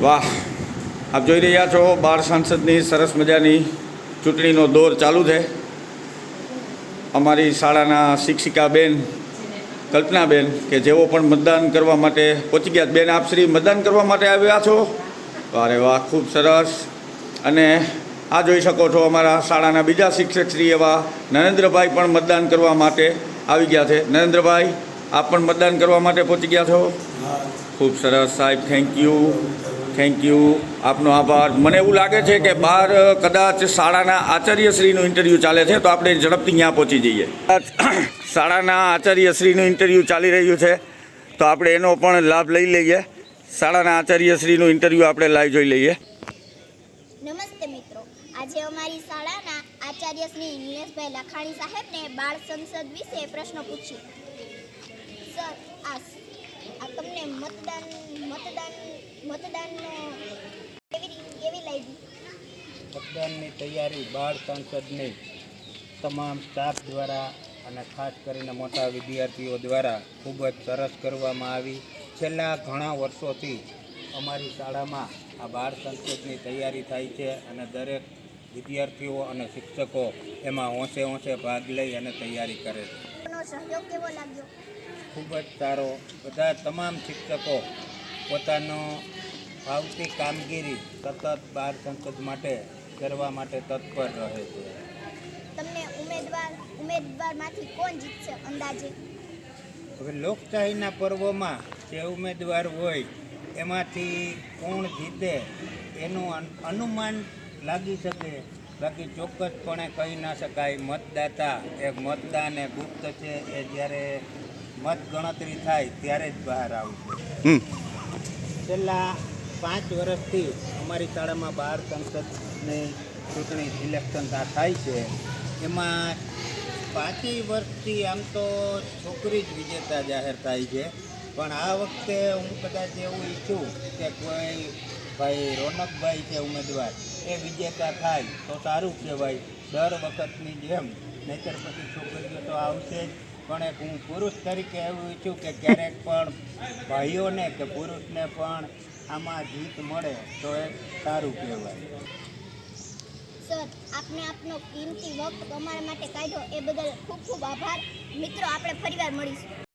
વાહ. આપ જોઈ રહ્યા છો બાર સાંસદની સરસ મજાની ચૂંટણીનો દોર ચાલુ છે. અમારી શાળાના શિક્ષિકાબેન કલ્પનાબેન કે જેઓ પણ મતદાન કરવા માટે પહોંચી ગયા બેન આપ શ્રી મતદાન કરવા માટે આવ્યા છો? અરે વાહ ખૂબ સરસ. અને આ જોઈ શકો છો અમારા શાળાના બીજા શિક્ષક શ્રી એવા નરેન્દ્રભાઈ પણ મતદાન કરવા માટે આવી ગયા છે. નરેન્દ્રભાઈ આપ પણ મતદાન કરવા માટે પહોંચી ગયા છો? ખૂબ સરસ સાહેબ થેન્ક યુ. થેન્ક યુ આપનો આભાર. મને એવું લાગે છે કે બહાર કદાચ શાળાના આચાર્યશ્રીનું ઇન્ટરવ્યૂ ચાલે છે, તો આપણે ઝડપથી ત્યાં પહોંચી જઈએ. શાળાના આચાર્યશ્રીનું ઇન્ટરવ્યૂ ચાલી રહ્યું છે, તો આપણે એનો પણ લાભ લઈ લઈએ. શાળાના આચાર્યશ્રીનું ઇન્ટરવ્યૂ આપણે લાઈવ જોઈ લઈએ. નમસ્તે મિત્રો. આજે અમારી શાળાના આચાર્ય શ્રી લખાણી સાહેબને બાળ સંસદ વિશે પ્રશ્ન પૂછ્યો. સર આ તમને મતદાન મતદાન મતદાનનો લાગી? મતદાનની તૈયારી બાળ સાંસદની તમામ સ્ટાફ દ્વારા અને ખાસ કરીને મોટા વિદ્યાર્થીઓ દ્વારા ખૂબ જ સરસ કરવામાં આવી. છેલ્લા ઘણા વર્ષોથી અમારી શાળામાં આ બાળ સંસદની તૈયારી થાય છે અને દરેક વિદ્યાર્થીઓ અને શિક્ષકો એમાં હોંશે હોંશે ભાગ લઈ અને તૈયારી કરે છે. ખૂબ જ સારો. બધા તમામ શિક્ષકો પોતાનો આવતી કામગીરી સતત બાર સંસદ માટે કરવા માટે તત્પર રહે છે. તમને ઉમેદવાર ઉમેદવારમાંથી કોણ જીતશે અંદાજે? હવે લોકશાહીના પર્વમાં જે ઉમેદવાર હોય એમાંથી કોણ જીતે એનું અનુમાન લાગી શકે બાકી ચોક્કસપણે કહી ના શકાય મતદાતા એ મતદાન એ ગુપ્ત છે એ જ્યારે મત ગણતરી થાય ત્યારે જ બહાર આવશે. હમ. છેલ્લા પાંચ વર્ષથી અમારી શાળામાં બાર સંસદની ચૂંટણી ઇલેક્શન થાય છે. એમાં પાંચેય વર્ષથી આમ તો છોકરી જ વિજેતા જાહેર થાય છે. પણ આ વખતે હું કદાચ એવું ઈચ્છું કે કોઈ ભાઈ રોનકભાઈ છે ઉમેદવાર, એ વિજેતા થાય તો સારું કહેવાય. દર વખતની જેમ, નહીતર પછી છોકરીઓ તો આવશે જ. પણ એક હું પુરુષ તરીકે એવું ઈચ્છું કે ક્યારેક પણ ભાઈઓને કે પુરુષને પણ આમાં જીત મળે તો એ સારું કહેવાય. સર, આપને આપનો કિંમતી વખત અમારા માટે કાઢ્યો, એ બદલ ખૂબ ખૂબ આભાર. મિત્રો, આપણે ફરીવાર મળીશું.